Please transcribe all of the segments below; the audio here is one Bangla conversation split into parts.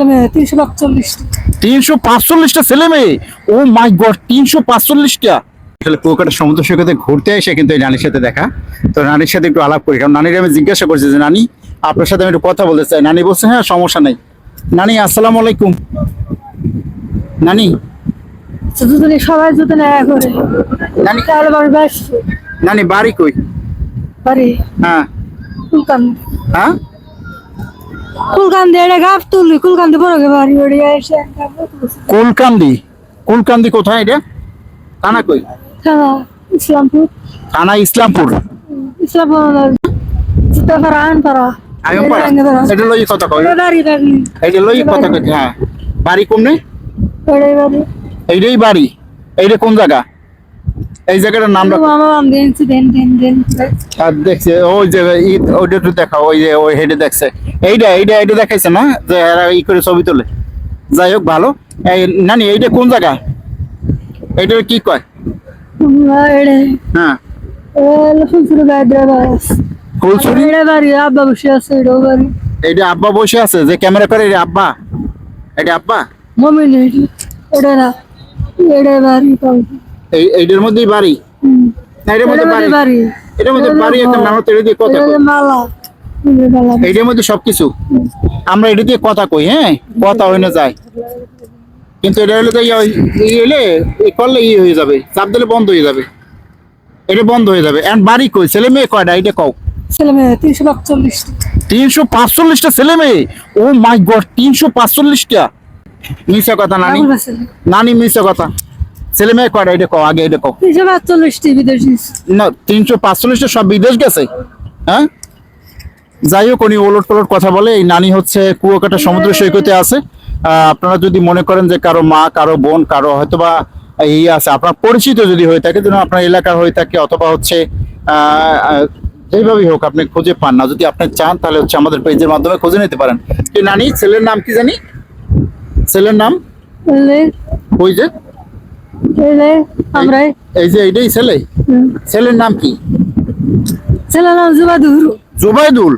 ছেলে মেয়ে তিনশো পাঁচচল্লিশ তিনশো পাঁচচল্লিশটা ছেলে মেয়ে? ও মাই গড তিনশো পাঁচচল্লিশটা। আসলে কুয়াকাটা সমুদ্র সৈকতে ঘুরতে এসে কিন্তু এই নানির সাথে দেখা। তো নানির সাথে একটু আলাপ করি কারণ নানির আমি জিজ্ঞাসা করছি যে নানি আপনার সাথে আমি একটু কথা বলতে চাই। নানি বলছে হ্যাঁ সমস্যা নেই। নানি আসসালামু আলাইকুম। নানি? দুজনে সবাই দুজনে এক করে নানি? তাহলে বাড়ি ব্যাস নানি বাড়ি কই? বাড়ি? হ্যাঁ। হ্যাঁ? কুলকান্দি এটা গাপ তুললি কুলকান্দি বড় বাড়ি এসে কোলকান্দি? কোলকান্দি কোথায় এটা থানা কই? থানা ইসলামপুর। থানা ইসলামপুর। ইসলামপুর সীতাপাড়া আনপাড়া। এটা লই কথা কই এটা লই কথা কই হ্যাঁ। বাড়ি কোনে ওড়াই বাড়ি। এইটাই বাড়ি। এইটা কোন জায়গা? এই জায়গাটার নাম আর দেখছে ওই যে ওইটা একটু দেখা ওই যে ওই হেডে দেখছে। এইটা এইটা এইটা দেখাইছে না? যে এরা ই করে ছবি তোলে। যাই হোক ভালো। এই নানি এইটা কোন জায়গা? এইটা কি কয়? হ্যাঁ। আব্বা বসে আছে এড়েও এইটা আব্বা বসে আছে যে ক্যামেরা করে এটা আব্বা? এটা আব্বা? না এড়ে বাড়ি এই এইটার মধ্যেই বাড়ি? এটার মধ্যে বাড়ি? বাড়ি। এটার মধ্যে বাড়ি একটা নামত এটা দিয়ে কথা কই? মালা মালা এইটার মধ্যে সবকিছু? আমরা এটা দিয়ে কথা কই হ্যাঁ? কথা হয়ে না যায়। কিন্তু এটা হলে তো ইয়ে- হলে করলে ই হয়ে যাবে। চাপ দিলে বন্ধ হয়ে যাবে। এটা বন্ধ হয়ে যাবে। এখন বাড়ি কই? ছেলে মেয়ে কয়টা? এটা কও। ছেলে মেয়ে তিনশো পাঁচচল্লিশ তিনশো পাঁচচল্লিশটা ছেলে মেয়ে? ও মাই গড তিনশো পাঁচচল্লিশটা। মিশা কথা নানি? নানি মিশা কথা। ছেলে মেয়ে কয়টা? এটা কও আগে এটা কও তিনশো পাঁচচল্লিশটি বিদেশি না তিনশো পাঁচচল্লিশটা সব বিদেশ গেছে? হ্যাঁ? যাই হোক উনি ওলট পালট কথা বলে এই নানি হচ্ছে কুয়াকাটা সমুদ্র সৈকতে আছে। আপনারা যদি মনে করেন যে কারও মা কারও বোন কারও হয়তোবা এই আছে আপনার পরিচিত যদি হয়ে থাকে যেন আপনার এলাকার হয়ে থাকে অথবা হচ্ছে যেভাবেই হোক আপনি খুঁজে পান না। যদি আপনি চান তাহলে হচ্ছে আমাদের পেজের মাধ্যমে খুঁজে নিতে পারেন। নানি? ছেলের নাম কি জানি? ছেলের নাম? ওই যে এলে এই যে এইটাই ছেলে? ছেলের নাম কি? ছেলে নাম জুবাদুর জুবাইদুল?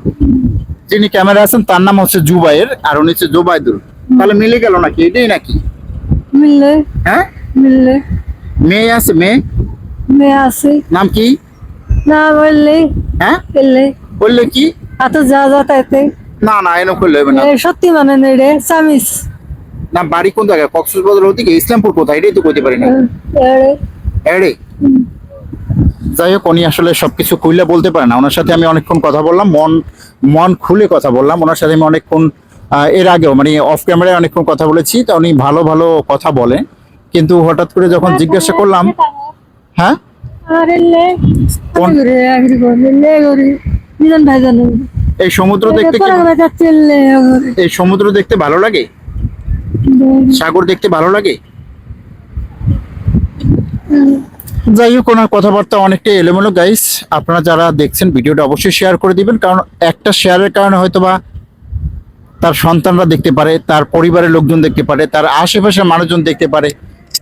যিনি ক্যামেরা আছেন তার নাম হচ্ছে জুবাইর আর উনি হচ্ছে জুবাইদুল। তাহলে মিলে গেল নাকি? এটাই নাকি? মিললে। হ্যাঁ? মিললে। মেয়ে আছে মেয়ে? মেয়ে আছে। নাম কি? না বললে। হ্যাঁ? এলে বললে কি? হাতে যা যা তাইতে। না না এরকম করলে না। সত্যি মানে নেড়ে চামিস না বাড়ি কোন জায়গায়? কক্সবাজার ওদিকে ইসলামপুর কোথায়? এটাই তো কইতে পারি না। এড়ে। যাই হোক উনি আসলে সবকিছু খুলে বলতে পারে না। ওনার সাথে আমি অনেকক্ষণ কথা বললাম মন মন খুলে কথা বললাম। ওনার সাথে আমি অনেকক্ষণ এর আগেও মানে অফ ক্যামেরায় অনেকক্ষণ কথা বলেছি তা উনি ভালো ভালো কথা বলে। কিন্তু হঠাৎ করে যখন জিজ্ঞাসা করলাম হ্যাঁ? এই সমুদ্র দেখতে এই সমুদ্র দেখতে ভালো লাগে? সাগর দেখতে ভালো লাগে? যাই হোক, ওনার কথাবার্তা অনেকটাই এলোমেলো গাইস আপনারা যারা দেখছেন ভিডিওটা অবশ্যই শেয়ার করে দিবেন, কারণ একটা শেয়ারের কারণে হয়তো বা তার সন্তানরা দেখতে পারে, তার পরিবারের লোকজন দেখতে পারে, তার আশেপাশের মানুষজন দেখতে পারে।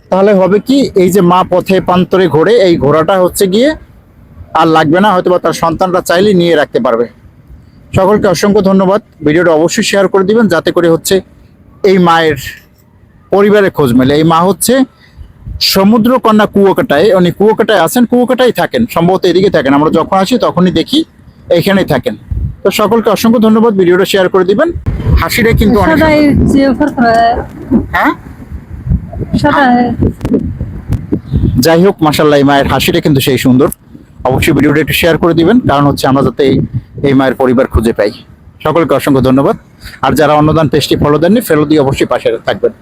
তাহলে হবে কি, এই যে মা পথে প্রান্তরে ঘোরে, এই ঘোড়াটা হচ্ছে গিয়ে আর লাগবে না হয়তো বা তার সন্তানরা চাইলে নিয়ে রাখতে পারবে। সকলকে অসংখ্য ধন্যবাদ। ভিডিওটা অবশ্যই শেয়ার করে দিবেন, যাতে করে হচ্ছে এই মায়ের পরিবারের খোঁজ মেলে। এই মা হচ্ছে সমুদ্র কন্যা কুয়াকাটায় উনি কুয়াকাটায় আছেন কুয়াকাটায় থাকেন সম্ভবত এদিকে থাকেন। আমরা যখন আসি তখনই দেখি এইখানেই থাকেন। তো সকলকে অসংখ্য ধন্যবাদ ভিডিওটা শেয়ার করে দিবেন। হাসিটা কিন্তু অনেক হ্যাঁ? যাই হোক মাসাল্লাহ এই মায়ের হাসিটা কিন্তু সেই সুন্দর। অবশ্যই ভিডিওটা একটু শেয়ার করে দিবেন কারণ হচ্ছে আমরা যাতে এই মায়ের পরিবার খুঁজে পাই। সকলকে অসংখ্য ধন্যবাদ। আর যারা অন্নদান পেজটি ফলো দেননি ফেলো দিয়ে অবশ্যই পাশে থাকবেন।